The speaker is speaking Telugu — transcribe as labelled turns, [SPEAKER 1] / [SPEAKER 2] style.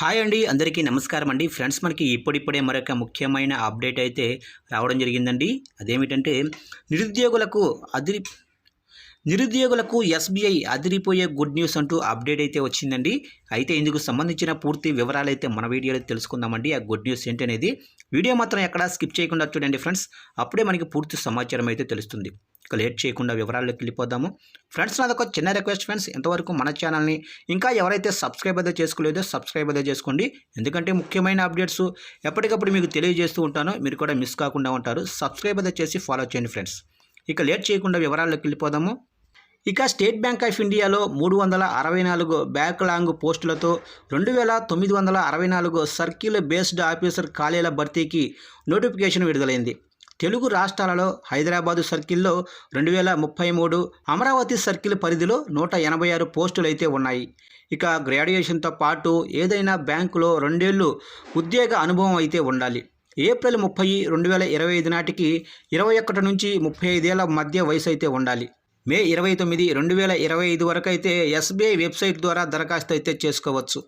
[SPEAKER 1] హాయ్ అండి అందరికీ నమస్కారం అండి. ఫ్రెండ్స్ మనకి ఇప్పుడిప్పుడే మరొక ముఖ్యమైన అప్డేట్ అయితే రావడం జరిగిందండి. అదేమిటంటే నిరుద్యోగులకు అదిరి నిరుద్యోగులకు ఎస్బీఐ అదిరిపోయే గుడ్ న్యూస్ అంటూ అప్డేట్ అయితే వచ్చిందండి. అయితే ఇందుకు సంబంధించిన పూర్తి వివరాలు అయితే మన వీడియోలో తెలుసుకుందామండి. ఆ గుడ్ న్యూస్ ఏంటనేది వీడియో మాత్రం ఎక్కడా స్కిప్ చేయకుండా చూడండి ఫ్రెండ్స్. అప్పుడే మనకి పూర్తి సమాచారం అయితే తెలుస్తుంది. ఇక లేట్ చేయకుండా వివరాల్లోకి వెళ్ళిపోదాము. ఫ్రెండ్స్ నాదొక చిన్న రిక్వెస్ట్ ఫ్రెండ్స్. ఇంతవరకు మన ఛానల్ని ఇంకా ఎవరైతే సబ్స్క్రైబ్ అయితే చేసుకోలేదో సబ్స్క్రైబ్ అయితే చేసుకోండి. ఎందుకంటే ముఖ్యమైన అప్డేట్స్ ఎప్పటికప్పుడు మీకు తెలియజేస్తూ ఉంటాను. మీరు కూడా మిస్ కాకుండా ఉంటారు. సబ్స్క్రైబ్ అయితే చేసి ఫాలో చేయండి ఫ్రెండ్స్. ఇక లేట్ చేయకుండా వివరాల్లోకి వెళ్ళిపోదాము. ఇక స్టేట్ బ్యాంక్ ఆఫ్ ఇండియాలో మూడు వందల అరవై నాలుగు బ్యాక్లాంగ్ పోస్టులతో రెండు వేల తొమ్మిది వందల అరవై నాలుగు సర్కిల్ బేస్డ్ ఆఫీసర్ ఖాళీల భర్తీకి నోటిఫికేషన్ విడుదలైంది. తెలుగు రాష్ట్రాలలో హైదరాబాదు సర్కిల్లో రెండు వేల ముప్పై మూడు అమరావతి సర్కిల్ పరిధిలో నూట ఎనభై ఆరు పోస్టులు అయితే ఉన్నాయి. ఇక గ్రాడ్యుయేషన్తో పాటు ఏదైనా బ్యాంకులో రెండేళ్ళు ఉద్యోగ అనుభవం అయితే ఉండాలి. ఏప్రిల్ ముప్పై రెండు వేల ఇరవై ఐదు నాటికి ఇరవై ఒకటి నుంచి ముప్పై ఐదేళ్ళ మధ్య వయసు అయితే ఉండాలి. మే ఇరవై తొమ్మిది రెండు వేల ఇరవై ఐదు వరకు అయితే ఎస్బీఐ వెబ్సైట్ ద్వారా దరఖాస్తు అయితే చేసుకోవచ్చు.